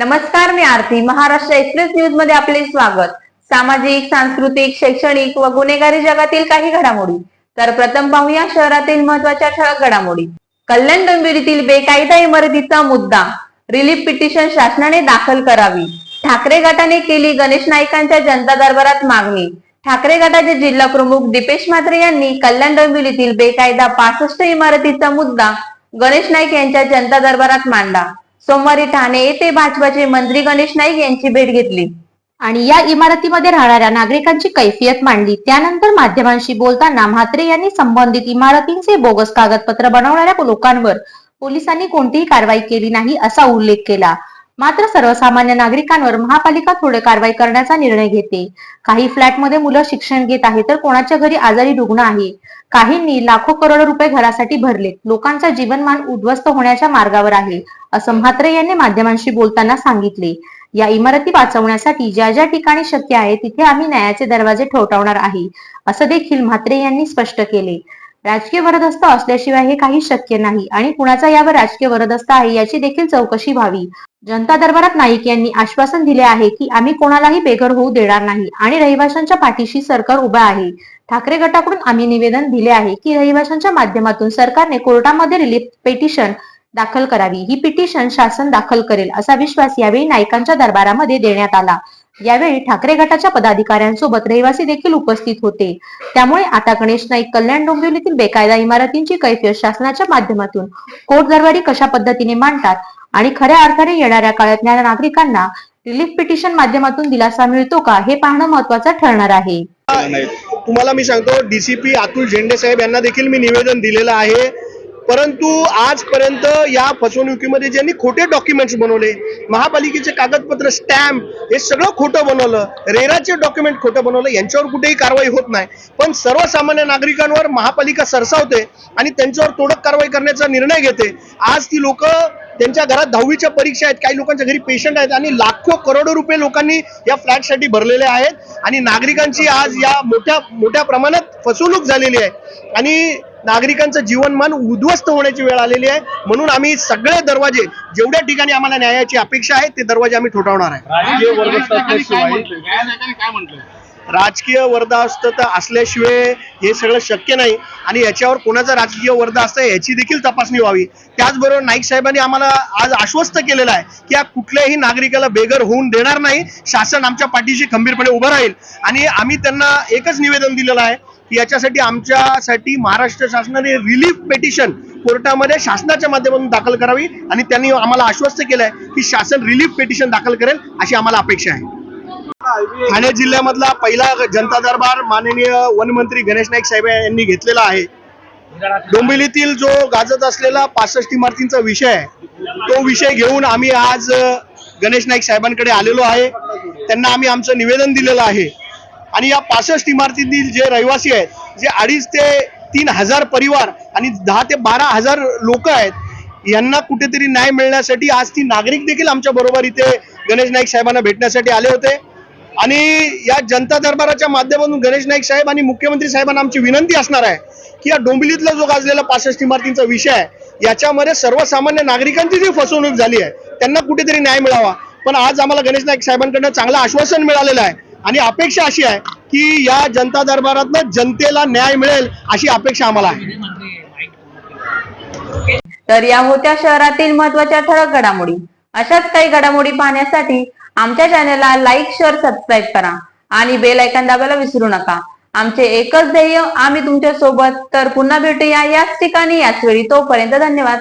नमस्कार मी आरती. महाराष्ट्र एक्सप्रेस न्यूजमध्ये आपले स्वागत. सामाजिक सांस्कृतिक शैक्षणिक व गुन्हेगारी जगातील काही घडामोडी. तर प्रथम पाहूया शहरातील महत्त्वाच्या ठळक घडामोडी. कल्याण डोंबिवलीतील बेकायदा इमारतीचा मुद्दा. रिलीफ पिटिशन शासनाने दाखल करावी. ठाकरे गटाने केली गणेश नाईकांच्या जनता दरबारात मागणी. ठाकरे गटाचे जिल्हा प्रमुख दीपेश म्हात्रे यांनी कल्याण डोंबिवलीतील बेकायदा पासष्ट इमारतीचा मुद्दा गणेश नाईक यांच्या जनता दरबारात मांडला. सोमवारी ठाणे येथे भाजपाचे मंत्री गणेश नाईक यांची भेट घेतली. आणि या इमारतीमध्ये राहणाऱ्या नागरिकांची कैफियत मांडली. त्यानंतर माध्यमांशी बोलताना म्हात्रे यांनी संबंधित इमारतींचे बोगस कागदपत्र बनवणाऱ्या लोकांवर पोलिसांनी कोणतीही कारवाई केली नाही असा उल्लेख केला. मात्र सर्वसामान्य नागरिकांवर महापालिका थोडे कारवाई करण्याचा निर्णय घेते. काही फ्लॅटमध्ये मुलं शिक्षण घेत आहे तर कोणाच्या घरी आजारी रुग्ण आहे? काहींनी लाखो करोड रुपये घरासाठी भरले लोकांचा जीवनमान उद्ध्वस्त होण्याच्या मार्गावर आहे असं म्हात्रे यांनी माध्यमांशी बोलताना सांगितले. या इमारती वाचवण्यासाठी ज्या ज्या ठिकाणी शक्य आहे तिथे आम्ही न्यायाचे दरवाजे ठोठावणार आहे असं देखील म्हात्रे यांनी स्पष्ट केले. राजकीय वरदस्त असल्याशिवाय हे काही शक्य नाही आणि कुणाचा यावर राजकीय वरदस्त आहे याची देखील चौकशी व्हावी. जनता दरबारात नाईक यांनी आश्वासन दिले आहे की आम्ही कोणालाही बेघर होऊ देणार नाही आणि रहिवाशांच्या पाठीशी सरकार उभा आहे. ठाकरे गटाकडून आम्ही निवेदन दिले आहे की रहिवाशांच्या माध्यमातून सरकारने कोर्टामध्ये रिलीफ पिटिशन दाखल करावी. ही पिटिशन शासन दाखल करेल असा विश्वास यावेळी नाईकांच्या दरबारामध्ये देण्यात आला. यावेळी ठाकरे गटाच्या पदाधिकाऱ्यांसोबत रहिवासी देखील उपस्थित होते. त्यामुळे आता गणेश नाईक कल्याण डोंबिवलीतील बेकायदा इमारतींची कैफियत शासनाच्या माध्यमातून कोर्ट दरबारी कशा पद्धतीने मांडतात आणि खऱ्या अर्थाने येणाऱ्या काळातल्या नागरिकांना रिलीफ पिटिशन माध्यमातून दिलासा मिळतो का हे पाहणं महत्वाचं ठरणार आहे. तुम्हाला मी सांगतो डीसीपी अतुल झेंडे साहेब यांना देखील मी निवेदन दिलेलं आहे. परंतु आजपर्यंत या फसवणुकीमध्ये ज्यांनी खोटे डॉक्युमेंट्स बनवले महापालिकेचे कागदपत्र स्टॅम्प हे सगळं खोटं बनवलं रेराचे डॉक्युमेंट खोटं बनवलं यांच्यावर कुठेही कारवाई होत नाही. पण सर्वसामान्य नागरिकांवर महापालिका सरसावते आणि त्यांच्यावर तोडक कारवाई करण्याचा निर्णय घेते. आज ती लोक त्यांच्या घरात दहावीच्या परीक्षा आहेत काही लोकांच्या घरी पेशंट आहेत आणि लाखो करोडो रुपये लोकांनी या फ्लॅटसाठी भरलेले आहेत. आणि नागरिकांची आज या मोठ्या मोठ्या प्रमाणात फसवणूक झालेली आहे. आणि नागरिकांचं जीवनमान उद्ध्वस्त होण्याची वेळ आलेली आहे. म्हणून आम्ही सगळे दरवाजे जेवढ्या ठिकाणी आम्हाला न्यायाची अपेक्षा आहे ते दरवाजे आम्ही ठोठावणार आहे. राजकीय वर्गस्त तर असल्याशिवाय हे सगळं शक्य नाही. आणि याच्यावर कोणाचा राजकीय वर्धा असतं याची देखील तपासणी व्हावी. त्याचबरोबर नाईक साहेबांनी आम्हाला आज आश्वस्त केलेलं आहे की या कुठल्याही नागरिकाला बेघर होऊन देणार नाही. शासन आमच्या पाठीशी खंबीरपणे उभं राहील. आणि आम्ही त्यांना एकच निवेदन दिलेलं आहे की याच्यासाठी आमच्यासाठी महाराष्ट्र शासनाने रिलीफ पेटिशन कोर्टामध्ये शासनाच्या माध्यमातून दाखल करावी. आणि त्यांनी आम्हाला आश्वस्त केलं आहे की शासन रिलीफ पेटिशन दाखल करेल अशी आम्हाला अपेक्षा आहे. ठाणे जिल्ह्यामधला पहिला जनता दरबार माननीय वनमंत्री गणेश नाईक साहेब यांनी घेतलेला आहे. डोंबिवलीतील जो गाजत असलेला पासष्ट इमारतींचा विषय आहे तो विषय घेऊन आम्ही आज गणेश नाईक साहेबांकडे आलेलो आहे. त्यांना आम्ही आमचं निवेदन दिलेलं आहे. आणि या पासष्ट इमारतीतील जे रहिवासी आहेत जे अडीच ते तीन हजार परिवार आणि दहा ते बारा हजार लोक आहेत यांना कुठेतरी न्याय मिळण्यासाठी आज ती नागरिक देखील आमच्या बरोबर इथे गणेश नाईक साहेबांना भेटण्यासाठी आले होते. आणि या जनता दरबाराच्या माध्यमातून गणेश नाईक साहेब आणि मुख्यमंत्री साहेबांना आमची विनंती असणार आहे की या डोंबिलीतला जो गाजलेला पासष्ट इमारतींचा विषय आहे याच्यामध्ये सर्वसामान्य नागरिकांची जी फसवणूक झाली आहे त्यांना कुठेतरी न्याय मिळावा. पण आज आम्हाला गणेश नाईक साहेबांकडनं चांगलं आश्वासन मिळालेलं आहे आणि अपेक्षा अशी आहे की या जनता दरबारातनं जनतेला न्याय मिळेल अशी अपेक्षा आम्हाला आहे. तर या होत्या शहरातील महत्त्वाच्या ठळक घडामोडी. अशाच काही घडामोडी पाहण्यासाठी आमच्या चॅनलला लाईक शेअर सबस्क्राईब करा आणि बेल ऐकन दाबायला विसरू नका. आमचे एकच ध्येय आम्ही तुमच्यासोबत तर पुन्हा भेटूया याच ठिकाणी याच वेळी. तोपर्यंत धन्यवाद.